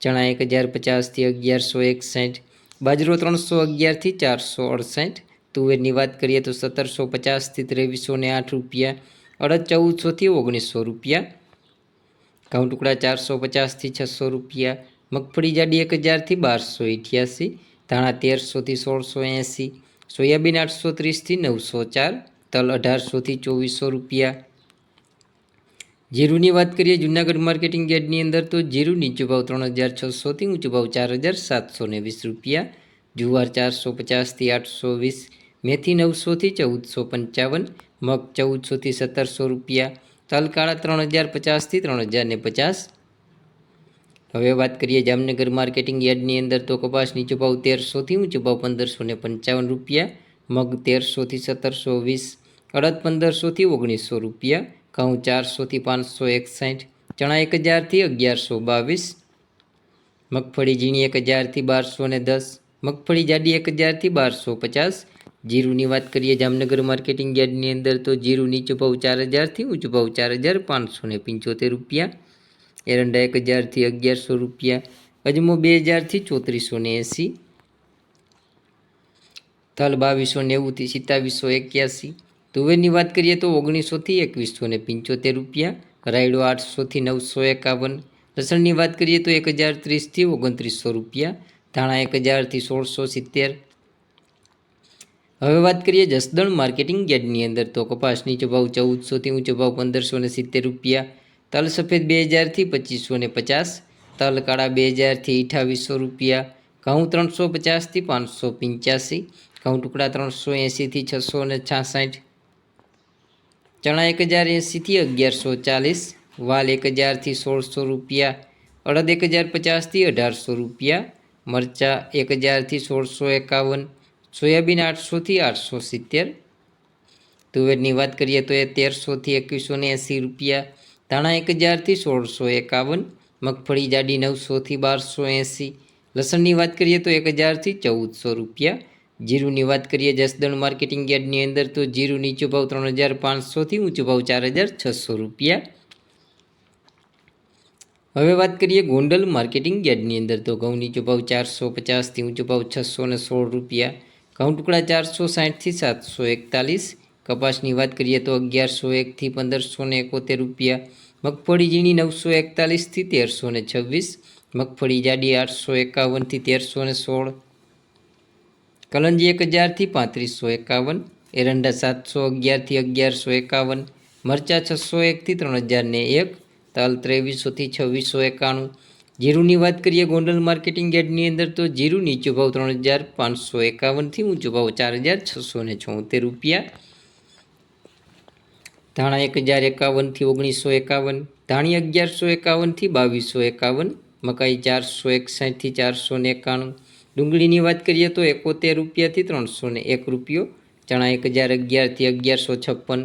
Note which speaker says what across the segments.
Speaker 1: ચણા એક હજાર પચાસથી અગિયારસો એકસાઠ, બાજરો ત્રણસો અગિયારથી ચારસો અડસાઠ, તુવેરની વાત કરીએ તો સત્તરસો પચાસથી ત્રેવીસો ને આઠ રૂપિયા, અડદ ચૌદસોથી ઓગણીસો રૂપિયા, ઘઉં ટુકડા ચારસો પચાસથી છસો રૂપિયા, મગફળી જાડી એક હજારથી બારસો અઠ્યાસી ધાણા તેરસોથી સોળસો એંસી, સોયાબીન આઠસો ત્રીસથી નવસો ચાર, તલ અઢારસોથી ચોવીસો રૂપિયા જીરુની વાત કરીએ, જૂનાગઢ માર્કેટિંગ યાર્ડની અંદર તો જીરું નીચો ભાવ ત્રણ હજાર છસોથી ઊંચો ભાવ ચાર હજાર સાતસો ને વીસ રૂપિયા, જુવાર ચારસો પચાસથી આઠસો વીસ, મેથી નવસોથી ચૌદસો પંચાવન, મગ ચૌદસોથી સત્તરસો રૂપિયા તલ કાળા ત્રણ હજાર પચાસથી ત્રણ હજાર ને પચાસ. હવે વાત કરીએ જામનગર માર્કેટિંગ યાર્ડની અંદર તો કપાસ નીચો ભાવ તેરસોથી ઊંચો ભાવ પંદરસો ને પંચાવન રૂપિયા, મગ તેરસોથી સત્તરસો વીસ, અડદ પંદરસોથી ઓગણીસો રૂપિયા ઘઉં ચારસોથી પાંચસો એકસાઠ, ચણા એક હજારથી અગિયારસો બાવીસ, મગફળી ઝીણી એક હજારથી બારસો ને દસ, મગફળી જાડી એક હજારથી બારસો પચાસ, જીરુની વાત કરીએ જામનગર માર્કેટિંગ યાર્ડની અંદર તો જીરું નીચો ભાવ ચાર હજારથી ઊંચો ભાવ ચાર હજાર પાંચસો ને પંચોતેર રૂપિયા, એરંડા એક હજારથી અગિયારસો રૂપિયા, અજમો બે હજારથી ચોત્રીસો ને એંસી, તલ બાવીસો નેવુંથી સિત્તાવીસો એક્યાસી તુવેરની વાત કરીએ તો ઓગણીસોથી એકવીસો ને પંચોતેર રૂપિયા, રાયડો આઠસોથી નવસો એકાવન. લસણની વાત કરીએ તો એક હજાર ત્રીસથી ઓગણત્રીસો રૂપિયા, ધાણા એક હજારથી સોળસો સિત્તેર. હવે વાત કરીએ જસદણ માર્કેટિંગ યાર્ડની અંદર તો કપાસ નીચો ચૌદસોથી ઊંચો ભાવ પંદરસો ને સિત્તેર રૂપિયા, તલ સફેદ બે હજારથી પચીસો ને પચાસ, તલ કાળા બે હજારથી અઠાવીસો રૂપિયા, ઘઉં ત્રણસો પચાસથી પાંચસો પંચ્યાસી, ઘઉં ટુકડા ત્રણસો એંસીથી છસો ને છાસઠ ચણા એક હજાર એંસીથી અગિયારસો ચાલીસ, વાલ એક હજારથી સોળસો રૂપિયા, અડદ એક હજાર પચાસથી અઢારસો રૂપિયા, મરચાં એક હજારથી સોળસો એકાવન, સોયાબીન આઠસોથી આઠસો સિત્તેર. તુવેરની વાત કરીએ તો એ તેરસોથી એકવીસો ને એંસી રૂપિયા, ધાણા એક હજારથી સોળસો એકાવન, મગફળી જાડી નવસોથી બારસો એંસી લસણની વાત કરીએ તો એક હજારથી ચૌદસો રૂપિયા જીરુની વાત કરીએ જસદણ માર્કેટિંગ યાર્ડની અંદર, તો જીરું નીચો ભાવ ત્રણ હજાર પાંચસોથી ઊંચો ભાવ ચાર હજાર છસો રૂપિયા. હવે વાત કરીએ ગોંડલ માર્કેટિંગ યાર્ડની અંદર, તો ઘઉં નીચો ભાવ ચારસો પચાસથી ઊંચો ભાવ છસો ને સોળ રૂપિયા. ઘઉં ટુકડા ચારસો સાઠથી સાતસો એકતાલીસ. કપાસની વાત કરીએ તો અગિયારસો એકથી પંદરસો ને એકોતેર રૂપિયા. મગફળી ઝીણી નવસો એકતાલીસથી તેરસો ને છવ્વીસ. મગફળી જાડી આઠસો એકાવનથી તેરસો ને સોળ. કલંજી એક હજારથી પાંત્રીસો એકાવન, એરંડા સાતસો અગિયારથી અગિયારસો એકાવન, મરચાં છસો એકથી ત્રણ હજાર ને એક, તલ ત્રેવીસોથી છવ્વીસો એકાણું. જીરુની વાત કરીએ ગોંડલ માર્કેટિંગ યાર્ડની અંદર તો જીરું નીચો ભાવ ત્રણ હજાર પાંચસો એકાવનથી ઊંચો ભાવ ચાર હજાર છસો ને છોતેર રૂપિયા. ધાણા એક હજાર એકાવનથી ઓગણીસો એકાવન, ધાણી અગિયારસો એકાવનથી બાવીસો એકાવન, મકાઈ ચારસો એકસાઠથી ચારસો ને એકાણું ડુંગળીની વાત કરીએ તો એકોતેર રૂપિયાથી ત્રણસો ને એક રૂપિયો, ચણા એક હજાર અગિયારથી અગિયારસો છપ્પન,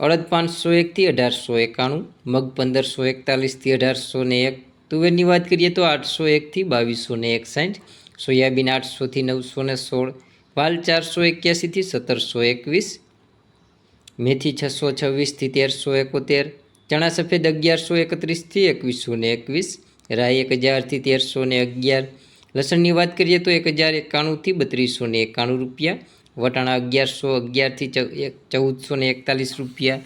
Speaker 1: અડદ પાંચસો એકથી અઢારસો એકાણું, મગ પંદરસો એકતાલીસથી અઢારસો ને એક, તુવેરની વાત કરીએ તો આઠસો એકથી બાવીસો ને એકસાઠ, સોયાબીન આઠસોથી નવસો ને સોળ, વાલ ચારસો એક્યાસીથી સત્તરસો એકવીસ, મેથી છસો છવ્વીસથી તેરસો એકોતેર, ચણા સફેદ અગિયારસો એકત્રીસથી એકવીસો ને એકવીસ, રાઈ એક હજારથી તેરસો ને અગિયાર લસણની વાત કરીએ તો એક હજાર એકાણુંથી બત્રીસો ને એકાણું રૂપિયા, વટાણા અગિયારસો અગિયારથી ચૌદસો ને એકતાલીસ રૂપિયા.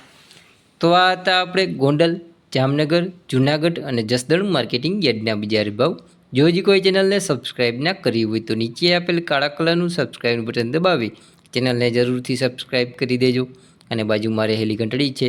Speaker 1: તો આ હતા આપણે ગોંડલ, જામનગર, જુનાગઢ અને જસદણ માર્કેટિંગ યાર્ડના બજાર ભાવ. જો હજી કોઈ ચેનલને સબસ્ક્રાઇબ ના કરી હોય તો નીચે આપેલ કાળા કલરનું સબસ્ક્રાઈબનું બટન દબાવી. ચેનલને જરૂરથી સબસ્ક્રાઇબ કરી દેજો. અને બાજુમાં રહેલી ઘંટડી છે.